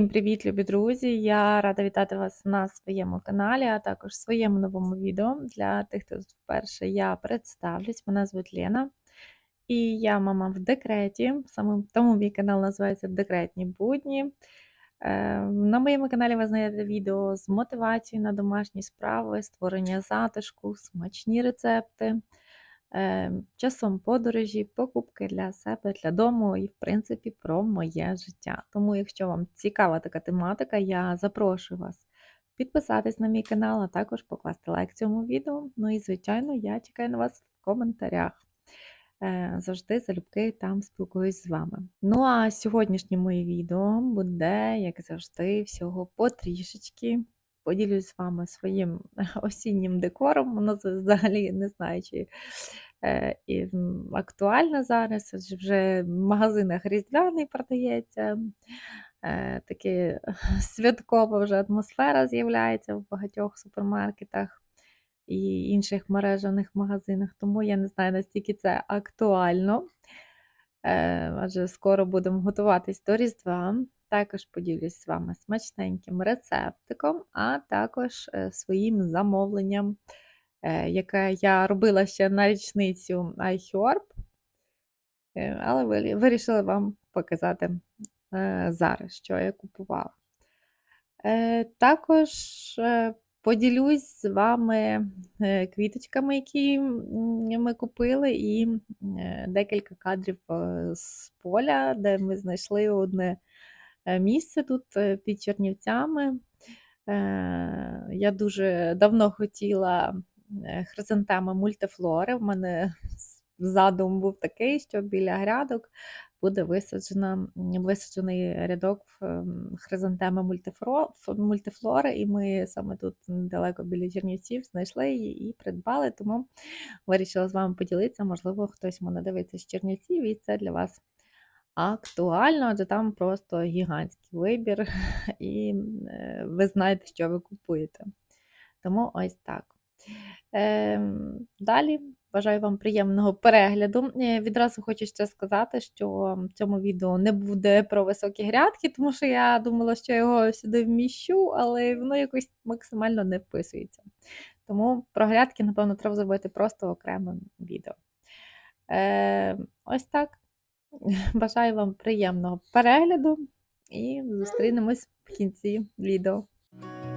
Всім привіт, любі друзі! Я рада вітати вас на своєму каналі, а також своєму новому відео. Для тих, хто вперше я представлюсь, мене звуть Лена, і я мама в декреті. Саме тому мій канал називається Декретні будні. Е, На моєму каналі ви знайдете відео з мотивацією на домашні справи, створення затишку, смачні рецепти, часом подорожі, покупки для себе, для дому і, в принципі, про моє життя. Тому, якщо вам цікава така тематика, я запрошую вас підписатись на мій канал, а також покласти лайк цьому відео. Ну і, звичайно, я чекаю на вас в коментарях. Е, Завжди залюбки там спілкуюсь з вами. Ну а сьогоднішнє моє відео буде, як завжди, всього потрішечки. Поділюсь з вами своїм осіннім декором. Воно взагалі не знаю, чи е, і актуально зараз. Вже в магазинах різдвяний продається. Е, таке святкова вже атмосфера з'являється в багатьох супермаркетах і інших мережаних магазинах. Тому я не знаю, наскільки це актуально. Е, Адже скоро будемо готуватись до Різдва. Також поділюсь з вами смачненьким рецептиком, а також е, своїм замовленням, е, яке я робила ще на річницю iHerb, е, але вирішила вам показати зараз, що я купувала. Також поділюсь з вами квіточками, які ми купили, і декілька кадрів з поля, де ми знайшли одне місце тут е, під Чернівцями. Е, Я дуже давно хотіла е, хризантеми мультифлори. В мене задум був такий, що біля грядок буде висаджена, висаджений рядок ем, хризантеми мультифлори, і ми саме тут недалеко біля Чернівців знайшли її і придбали. Тому вирішила з вами поділитися. Можливо, хтось мене дивиться з Чернівців, і це для вас актуально, адже там просто гігантський вибір, і е, ви знаєте, що ви купуєте. Тому ось так. Ем, Далі бажаю вам приємного перегляду. Е, Відразу хочу ще сказати, що в цьому відео не буде про високі грядки, тому що я думала, що його сюди вміщу, але воно якось максимально не вписується. Тому про грядки, напевно, треба зробити просто окремим відео. Е, Ось так. Бажаю вам приємного перегляду і зустрінемось в кінці відео.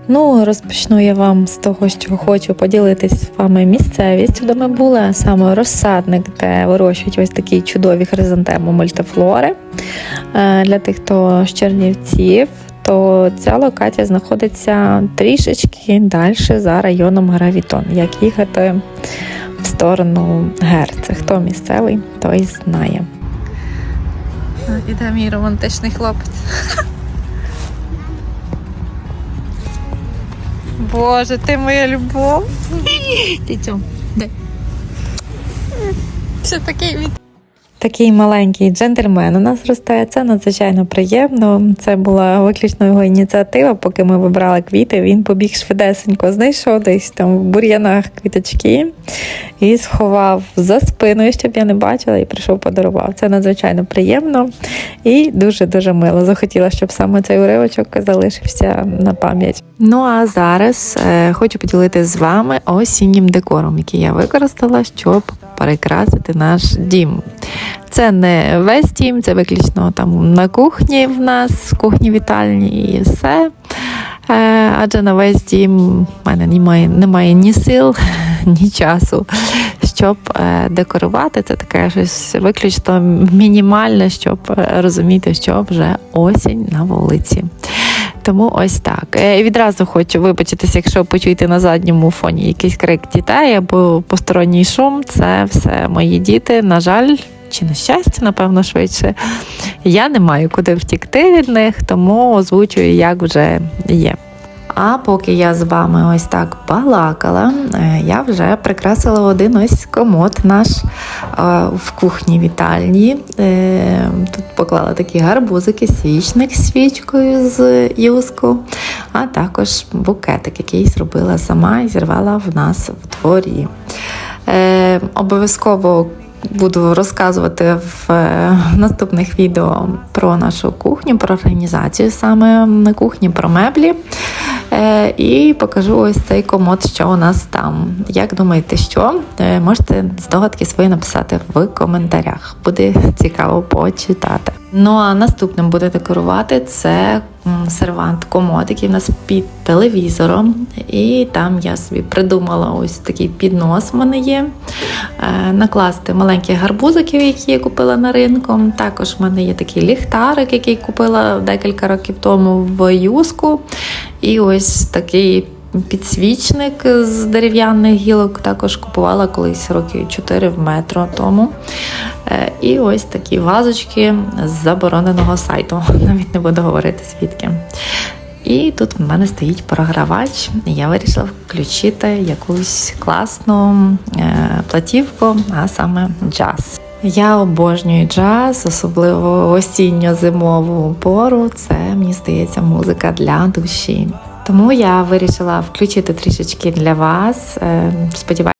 Ну, розпочну я вам з того, що хочу поділитись з вами місцевістю, де ми були, а саме розсадник, де вирощують ось такі чудові хризантеми мультифлори. Е, Для тих, хто з Чернівців, то ця локація знаходиться трішечки далі за районом Гравітон. Як їхати в сторону Герци. Хто місцевий, той знає. Іде мій романтичний хлопець. Боже, ти моя любов. Тітю, де? Все такий від. Такий маленький джентльмен у нас росте. Це надзвичайно приємно. Це була виключно його ініціатива. Поки ми вибрали квіти, він побіг швидесенько, знайшов десь там в бур'янах квіточки і сховав за спиною, щоб я не бачила, і прийшов подарував. Це надзвичайно приємно і дуже-дуже мило. Захотіла, щоб саме цей уривочок залишився на пам'ять. Ну а зараз е, хочу поділитися з вами осіннім декором, який я використала, щоб перекрасити наш дім. Це не весь дім, це виключно там на кухні в нас, кухні вітальні і все. Е, Адже на весь дім в мене немає, немає ні сил, ні часу, щоб е, декорувати. Це таке щось виключно мінімальне, щоб е, розуміти, що вже осінь на вулиці. Тому ось так. Е, Відразу хочу вибачитися, якщо почуєте на задньому фоні якийсь крик дітей або посторонній шум. Це все мої діти. На жаль, чи на щастя, напевно, швидше. Я не маю куди втікти від них, тому озвучую, як вже є. А поки я з вами ось так балакала, е, я вже прикрасила один ось комод наш е, в кухні вітальні. Е, Тут поклала такі гарбузики, свічник з свічкою з юску, а також букетик, який зробила сама і зірвала в нас в дворі. Обов'язково буду розказувати в наступних відео про нашу кухню, про організацію саме на кухні, про меблі. Е, І покажу ось цей комод, що у нас там. Як думаєте, що? Е, Можете здогадки свої написати в коментарях. Буде цікаво почитати. Ну а наступним буде декорувати це сервант комод, який в нас під телевізором. І там я собі придумала ось такий піднос в мене є. Е, Накласти маленьких гарбузиків, які я купила на ринку. Також в мене є такий ліхтарик, який купила декілька років тому в юску. І ось такий підсвічник з дерев'яних гілок також купувала колись років 4 в метро тому. Е, І ось такі вазочки з забороненого сайту. Навіть не буду говорити звідки. І тут в мене стоїть програвач. Я вирішила включити якусь класну е, платівку, а саме джаз. Я обожнюю джаз, особливо осінньо-зимову пору. Це мені здається музика для душі. Тому я вирішила включити трішечки для вас. Е, Сподіваюся.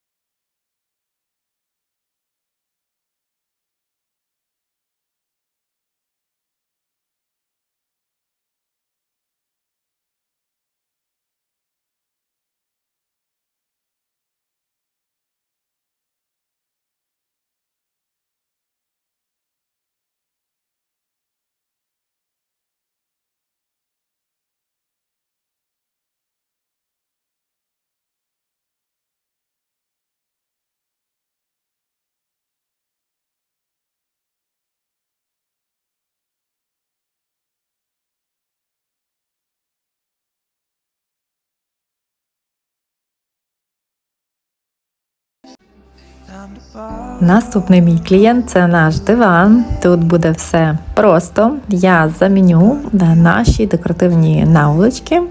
Наступний мій клієнт це наш диван. Тут буде все просто. Я заміню наші декоративні наволочки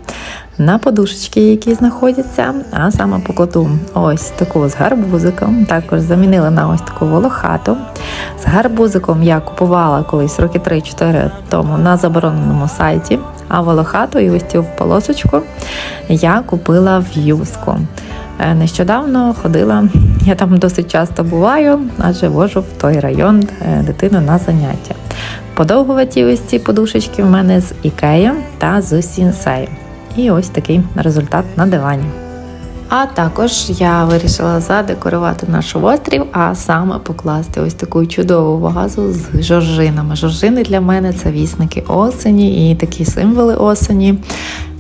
на подушечки, які знаходяться, а саме покладу ось таку з гарбузиком. Також замінила на ось таку волохату. З гарбузиком я купувала колись роки 3-4 тому на забороненому сайті. А волохату і ось цю полосочку я купила в юску. Е, Нещодавно ходила, я там досить часто буваю, адже вожу в той район е, дитину на заняття. Подовгуваті ось ці подушечки в мене з Ікея та з Сінсей. І ось такий результат на дивані. А також я вирішила задекорувати наш острів, а саме покласти ось таку чудову вазу з жоржинами. Жоржини для мене це вісники осені і такі символи осені.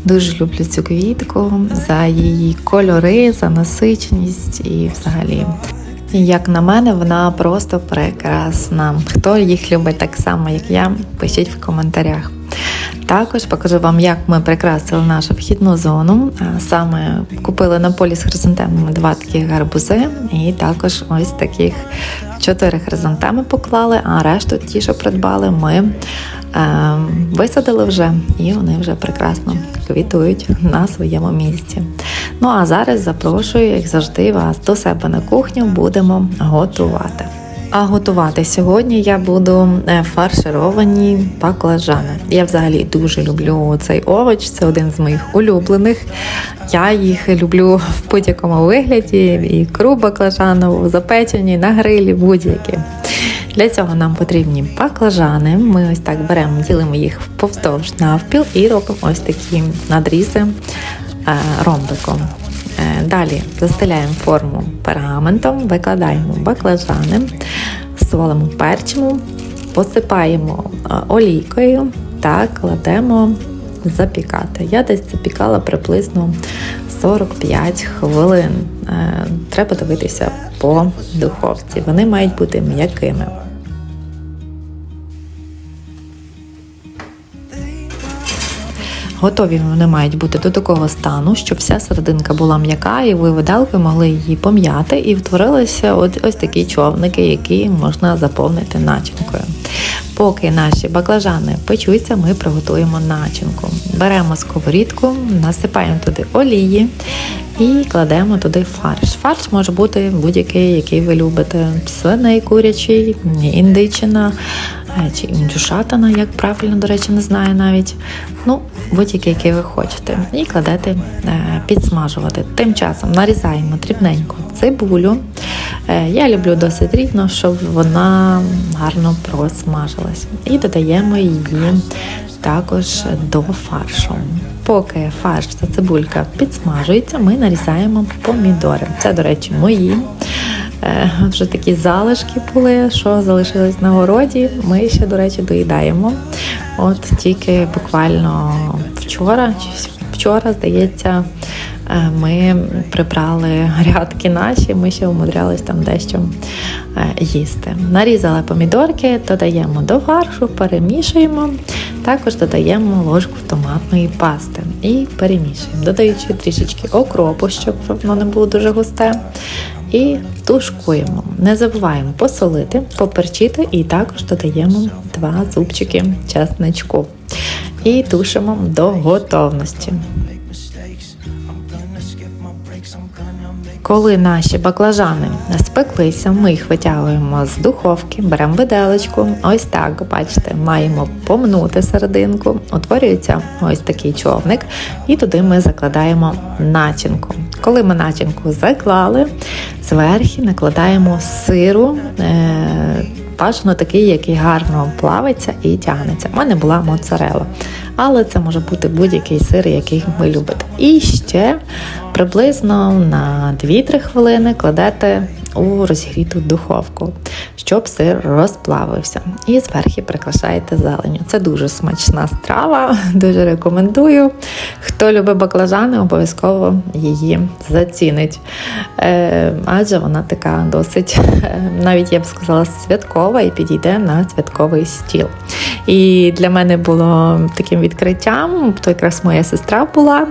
Дуже люблю цю квітку за її кольори, за насиченість і взагалі. Як на мене, вона просто прекрасна. Хто їх любить так само, як я, пишіть в коментарях. Також покажу вам, як ми прикрасили нашу вхідну зону. Саме купили на полі з хризантемами два таких гарбузи, і також ось таких чотири хризантеми поклали, а решту ті, що придбали, ми висадили вже, і вони вже прекрасно квітують на своєму місці. Ну а зараз запрошую, як завжди, вас до себе на кухню будемо готувати. А готувати сьогодні я буду е, фаршировані баклажани. Я взагалі дуже люблю цей овоч, це один з моїх улюблених. Я їх люблю в будь-якому вигляді: і кру баклажанову, запечені на грилі, будь-які. Для цього нам потрібні баклажани. Ми ось так беремо, ділимо їх повздовж навпіл і робимо ось такі надрізи е, ромбиком. Е, Далі застеляємо форму пергаментом, викладаємо баклажани, солимо, перчимо, посипаємо е, олійкою та кладемо запікати. Я десь запікала приблизно 45 хвилин. Е, Треба дивитися по духовці. Вони мають бути м'якими. Готові вони мають бути до такого стану, щоб вся серединка була м'яка, і ви виделкою могли її пом'яти, і втворилися от ось такі човники, які можна заповнити начинкою. Поки наші баклажани печуться, ми приготуємо начинку. Беремо сковорідку, насипаємо туди олії і кладемо туди фарш. Фарш може бути будь-який, який ви любите: свиний, курячий, індичина, е, чи індюшатина, як правильно, до речі, не знаю навіть. Ну, будь-який, який ви хочете. І кладете е, підсмажувати. Тим часом нарізаємо дрібненько цибулю. Е, Я люблю досить рівно, щоб вона гарно просмажилась. І додаємо її також до фаршу. Поки фарш та цибулька підсмажується, ми нарізаємо помідори. Це, до речі, мої. Е, Вже такі залишки були, що залишились на городі. Ми ще, до речі, доїдаємо. От тільки буквально вчора, чи вчора, здається, е, ми прибрали грядки наші, ми ще умудрялись там дещо е, їсти. Нарізали помідорки, додаємо до фаршу, перемішуємо. Також додаємо ложку томатної пасти і перемішуємо, додаючи трішечки окропу, щоб воно не було дуже густе. І тушкуємо. Не забуваємо посолити, поперчити і також додаємо два зубчики чесничку. І тушимо до готовності. Коли наші баклажани спеклися, ми їх витягуємо з духовки, беремо виделочку. Ось так, бачите, маємо помнути серединку, утворюється ось такий човник, і туди ми закладаємо начинку. Коли ми начинку заклали, зверху накладаємо сиру. Е- Бажано такий, який гарно плавиться і тягнеться. У мене була моцарела. Але це може бути будь-який сир, який ви любите. І ще приблизно на 2-3 хвилини кладете у розігріту духовку, щоб сир розплавився. І зверху прикрашаєте зеленю. Це дуже смачна страва, дуже рекомендую. Хто любить баклажани, обов'язково її зацінить. Е, адже вона така досить, навіть я б сказала, святкова і підійде на святковий стіл. І для мене було таким відкриттям, то якраз моя сестра була,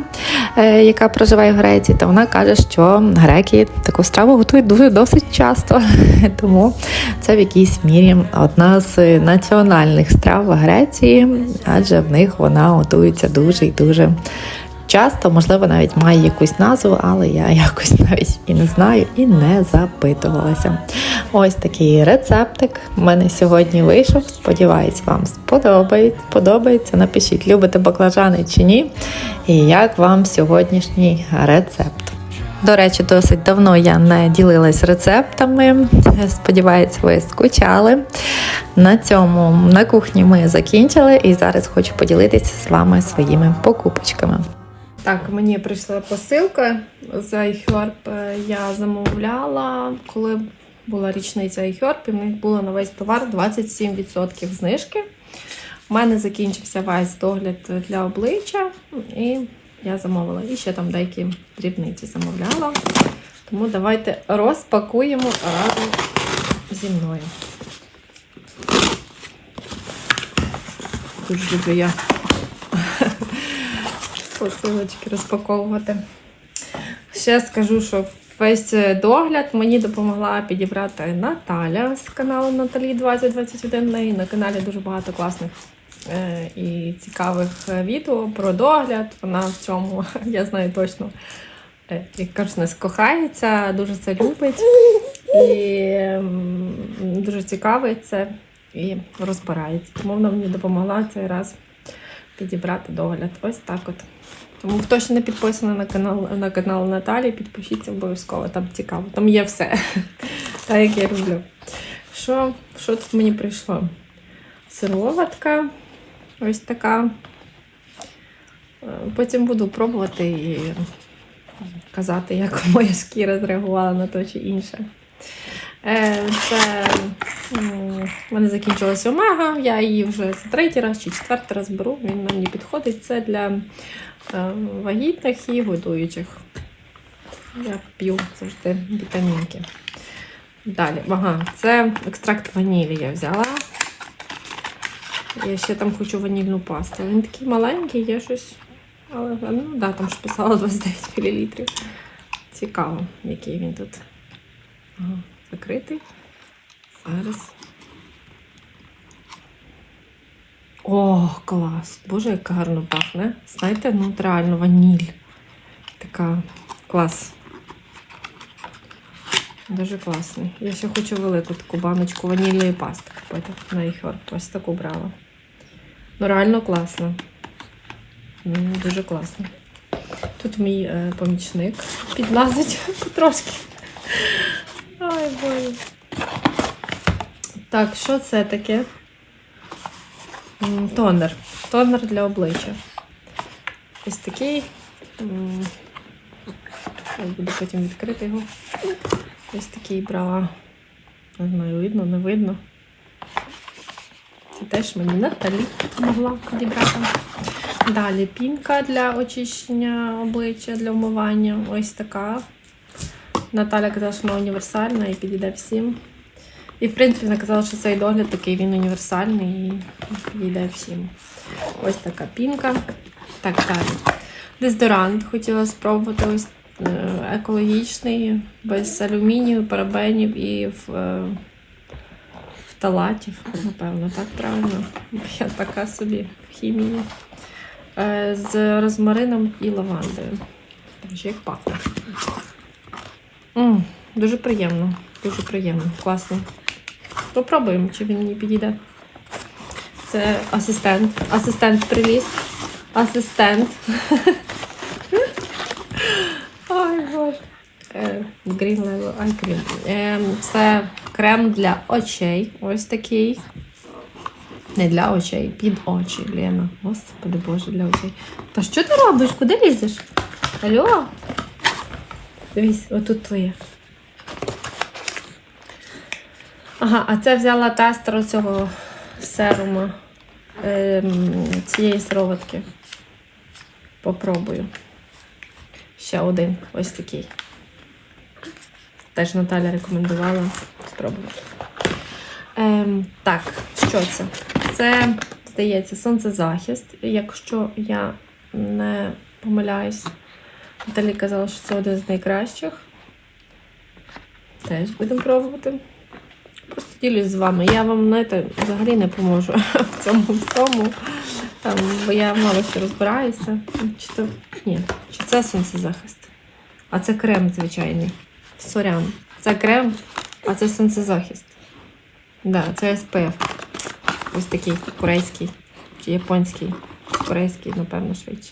е, яка проживає в Греції, та вона каже, що греки таку страву готують дуже досить часто. Тому це в якійсь мірі одна з національних страв Греції, адже в них вона готується дуже і дуже. Часто, можливо, навіть має якусь назву, але я якось навіть і не знаю, і не запитувалася. Ось такий рецептик в мене сьогодні вийшов. Сподіваюсь, вам сподобається. подобається. Напишіть, любите баклажани чи ні. І як вам сьогоднішній рецепт. До речі, досить давно я не ділилась рецептами. Сподіваюсь, ви скучали. На цьому на кухні ми закінчили, і зараз хочу поділитися з вами своїми покупочками. Так, мені прийшла посилка з iHerb. Я замовляла, коли була річниця iHerb, і в них було на весь товар 27% знижки. У мене закінчився весь догляд для обличчя, і я замовила. І ще там деякі дрібниці замовляла. Тому давайте розпакуємо разом зі мною. Дуже люблю я посилочки розпаковувати. Ще скажу, що весь догляд мені допомогла підібрати Наталя з каналу Наталі 2021. В неї на каналі дуже багато класних е, і цікавих відео про догляд. Вона в цьому, я знаю точно, е, як кажуть, нас кохається, дуже це любить і м, дуже цікавиться і розбирається. Тому вона мені допомогла цей раз підібрати догляд. Ось так от. Тому хто ще не підписаний на канал на канал Наталі, підпишіться обов'язково, там цікаво. Там є все. Так як я люблю. Що, що тут мені прийшло? Сироватка. Ось така. Е, Потім буду пробувати і казати, як моя шкіра зреагувала на те чи інше. Е, Це в мене закінчилася омега, я її вже третій раз чи четвертий раз беру, він мені підходить. Це для вагітних і годуючих. Я п'ю завжди вітамінки. Далі, ага, це екстракт ванілі я взяла. Я ще там хочу ванільну пасту. Він такий маленький, є щось. Але ну, да, там ж писала 29 мл. Цікаво, який він тут. Ага, закритий. Зараз. О, клас! Боже, як гарно пахне. Знаєте, ну реально ваніль. Така клас. Дуже класний. Я ще хочу велику таку баночку ванільної пасти купити. На їх ось таку брала. Ну, реально класно. Дуже класно. Тут мій е, помічник підлазить потрошки. Ой, боже. Так, що це таке? Тонер. Тонер для обличчя. Ось такий. Я буду потім відкрити його. Ось такий брала. Не знаю, видно, не видно. Це теж мені Наталі могла підібрати. Далі пінка для очищення обличчя, для вмивання. Ось така. Наталя казала, що вона універсальна і підійде всім. І, в принципі, вона казала, що цей догляд такий він універсальний і підійде всім. Ось така пінка. Так, далі. Дезодорант хотіла спробувати ось е, екологічний, без алюмінію, парабенів і в, е, фталатів, напевно, так правильно. Я така собі в хімії. Е, З розмарином і лавандою. Боже, як пахне. Дуже приємно. Дуже приємно. Класний. Попробуємо, чи він мені підійде. Це асистент. Асистент привіз. Асистент. Ой, боже. Е, Green Level Eye Cream. Е, Це крем для очей. Ось такий. Не для очей, під очі, Лена. Господи Боже, для очей. Та що ти робиш? Куди лізеш? Алло? Дивись, отут твоє. Ага, а це взяла тестер цього серуму ем, цієї сироватки. Попробую. Ще один ось такий. Теж Наталя рекомендувала спробувати. Ем, так, що це? Це, здається, сонцезахист. Якщо я не помиляюсь, Наталі казала, що це один з найкращих. Теж будемо пробувати. Просто ділюсь з вами. Я вам, знаєте, взагалі не поможу в цьому всьому. Там, бо я мало що розбираюся. Чи то ні, чи це сонцезахист? А це крем звичайний. Сорян. Це крем, а це сонцезахист. Да, це SPF. Ось такий корейський чи японський. Корейський, напевно, швидше.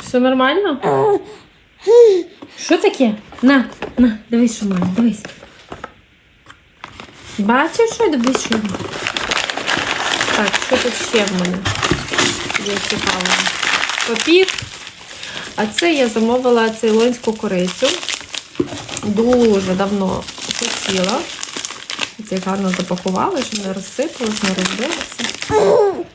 Все нормально? Що таке? На, на, дивись, що мене, дивись. Бачиш, що дивись, що? Так, що тут ще в мене? Є цікаво. Папір. А це я замовила цейлонську корицю. Дуже давно хотіла. Це гарно запакували, щоб не розсипалось, не розбилося.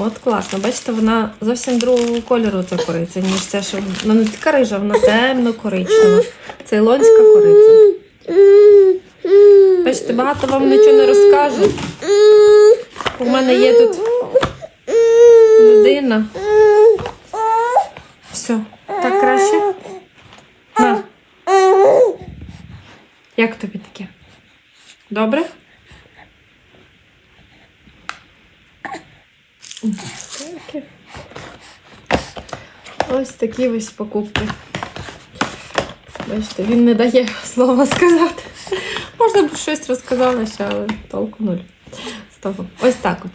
От класно, бачите, вона зовсім другого кольору ця кориця, ніж ця, що вона не така рижа, вона темно-коричнева. Цейлонська кориця. Бачите, багато вам нічого не розкажу. У мене є тут людина. Все, так краще. На. Як тобі таке? Добре? Ось такі ось покупки. Бачите, він не дає слова сказати. Можна б щось розказала ще, але толку нуль. З того. Ось так от.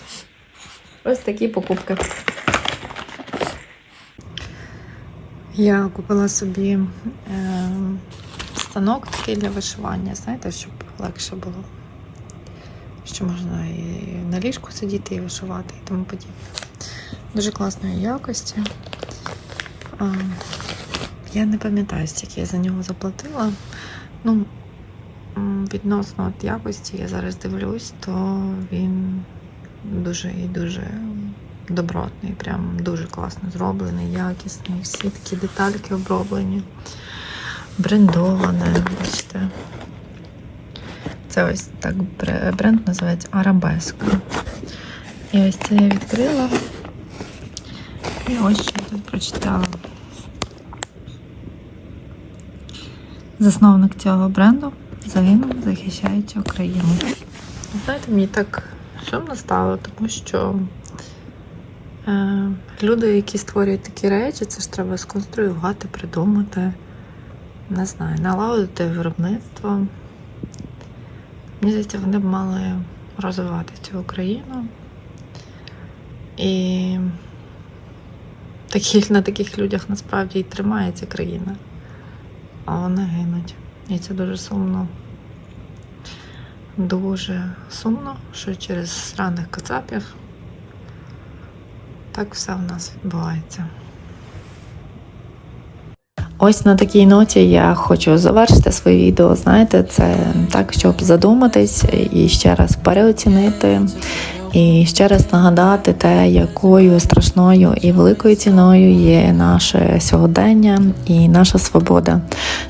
Ось такі покупки. Я купила собі е, станок такий для вишивання, знаєте, щоб легше було. Що можна і на ліжку сидіти і вишивати і тому подібне. Дуже класної якості. А, я не пам'ятаю, скільки я за нього заплатила. Ну, відносно от якості, я зараз дивлюсь, то він дуже і дуже добротний, прям дуже класно зроблений, якісний. Всі такі детальки оброблені, брендоване, бачите. Це ось так бренд називається Арабеска. І ось це я відкрила. І ось що я тут прочитала. Засновник цього бренду загинув, захищаючи Україну. Знаєте, мені так сумно стало, тому що Е, Люди, які створюють такі речі, це ж треба сконструювати, придумати, не знаю, налагодити виробництво. Мені здається, вони б мали розвивати цю Україну. І такі, на таких людях насправді і тримається країна. А вони гинуть. І це дуже сумно. Дуже сумно, що через сраних кацапів так все в нас відбувається. Ось на такій ноті я хочу завершити своє відео. Знаєте, це так, щоб задуматись і ще раз переоцінити, і ще раз нагадати те, якою страшною і великою ціною є наше сьогодення і наша свобода.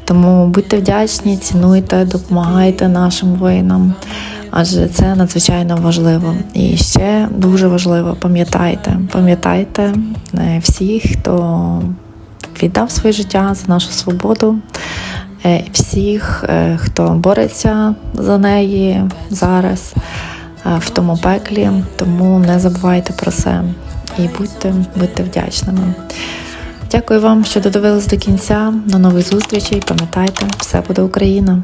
Тому будьте вдячні, цінуйте, допомагайте нашим воїнам, адже це надзвичайно важливо. І ще дуже важливо, пам'ятайте, пам'ятайте е, всіх, хто віддав своє життя за нашу свободу, е, всіх, е, хто бореться за неї зараз е, в тому пеклі. Тому не забувайте про це і будьте, будьте вдячними. Дякую вам, що додивились до кінця. До нових зустрічей. Пам'ятайте, все буде Україна!